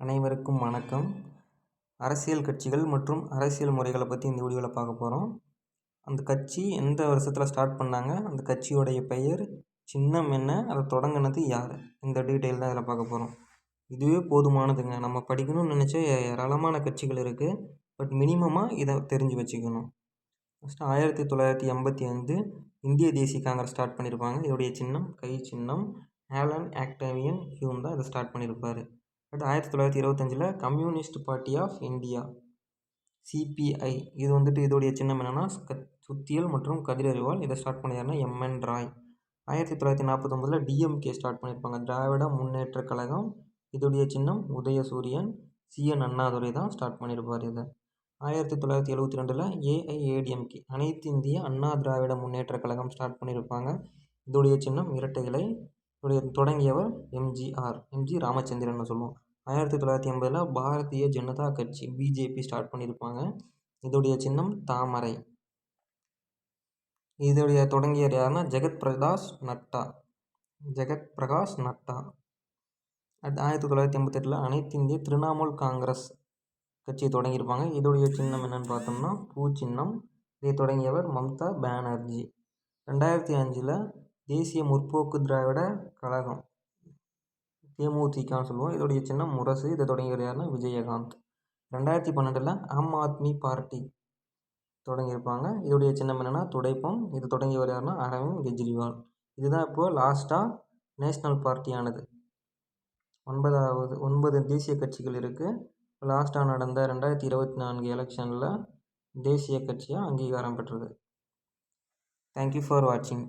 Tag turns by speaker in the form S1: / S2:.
S1: அனைவருக்கும் வணக்கம். அரசியல் கட்சிகள் மற்றும் அரசியல் முறைகளை பற்றி இந்த வீடியோவில் பார்க்க போகிறோம் அந்த கட்சி எந்த வருஷத்தில் ஸ்டார்ட் பண்ணாங்க? அந்த கட்சியோடைய பெயர் சின்னம் என்ன? அதை தொடங்கினது யார்? இந்த டீட்டெயில் தான் இதில் பார்க்க போகிறோம் இதுவே போதுமானதுங்க. நம்ம படிக்கணும்னு நினச்சா ஏராளமான கட்சிகள் இருக்குது பட் மினிமமாக இதை தெரிஞ்சு வச்சுக்கணும். ஃபஸ்ட்டு ஆயிரத்தி தொள்ளாயிரத்தி எண்பத்தி ஐந்து இந்திய தேசிய காங்கிரஸ் ஸ்டார்ட் பண்ணியிருப்பாங்க இதோடைய சின்னம் கை சின்னம் ஆலன் ஆக்டேவியன் ஹியூம் தான் இதை ஸ்டார்ட் பண்ணியிருப்பார் பட் ஆயிரத்தி தொள்ளாயிரத்தி இருபத்தஞ்சில் Communist Party of India CPI. இது வந்துட்டு இதோடைய சின்னம் என்னென்னா சுத்தியல் மற்றும் கதிரறிவால் இதை ஸ்டார்ட் பண்ணியாருன்னா எம்என் ராய். ஆயிரத்தி தொள்ளாயிரத்தி நாற்பத்தொம்பதில் டிஎம்கே ஸ்டார்ட் பண்ணியிருப்பாங்க. திராவிட முன்னேற்ற கழகம். இதோடைய சின்னம் உதயசூரியன் சிஎன் அண்ணாதுரை தான் ஸ்டார்ட் பண்ணியிருப்பார் இதை. ஆயிரத்தி தொள்ளாயிரத்தி எழுபத்தி ரெண்டில் ஏஐஏடிஎம்கே அனைத்து இந்திய அண்ணா திராவிட முன்னேற்ற கழகம் ஸ்டார்ட் பண்ணியிருப்பாங்க. இதோடைய சின்னம் இரட்டை இலை. இதோடைய தொடங்கியவர் எம்ஜிஆர் எம்ஜி ராமச்சந்திரன் சொல்லுவோம். ஆயிரத்தி தொள்ளாயிரத்தி எண்பதில் பாரதிய ஜனதா கட்சி பிஜேபி ஸ்டார்ட் பண்ணியிருப்பாங்க. இதோடைய சின்னம் தாமரை. இதோடைய தொடங்கியவர் யாருன்னா ஜெகத் பிரகாஷ் நட்டா. ஜெகத் பிரகாஷ் நட்டா. அடுத்து ஆயிரத்தி தொள்ளாயிரத்தி எண்பத்தெட்டில் அனைத்து இந்திய திரிணாமுல் காங்கிரஸ் கட்சியை தொடங்கியிருப்பாங்க. இதோடைய சின்னம் என்னென்னு பார்த்தோம்னா பூ சின்னம் இதை தொடங்கியவர் மம்தா பானர்ஜி. ரெண்டாயிரத்தி அஞ்சில் தேசிய முற்போக்கு திராவிட கழகம். தேமுதிகன்னு சொல்லுவோம். இதோடைய சின்னம் முரசு. இதை தொடங்கியவர் யாருன்னா விஜயகாந்த். ரெண்டாயிரத்தி பன்னெண்டில் ஆம் ஆத்மி பார்ட்டி தொடங்கியிருப்பாங்க. இதோடைய சின்னம் என்னென்னா துடைப்பம். இது தொடங்கியவர் யாருன்னா அரவிந்த் கெஜ்ரிவால். இதுதான் இப்போது லாஸ்ட்டாக நேஷ்னல் பார்ட்டியானது ஒன்பதாவது ஒன்பது தேசிய கட்சிகள் இருக்குது லாஸ்ட்டாக நடந்த ரெண்டாயிரத்தி இருபத்தி நான்கு எலெக்ஷனில் தேசிய கட்சியாக அங்கீகாரம் பெற்றது. தேங்க்யூ ஃபார் வாட்சிங்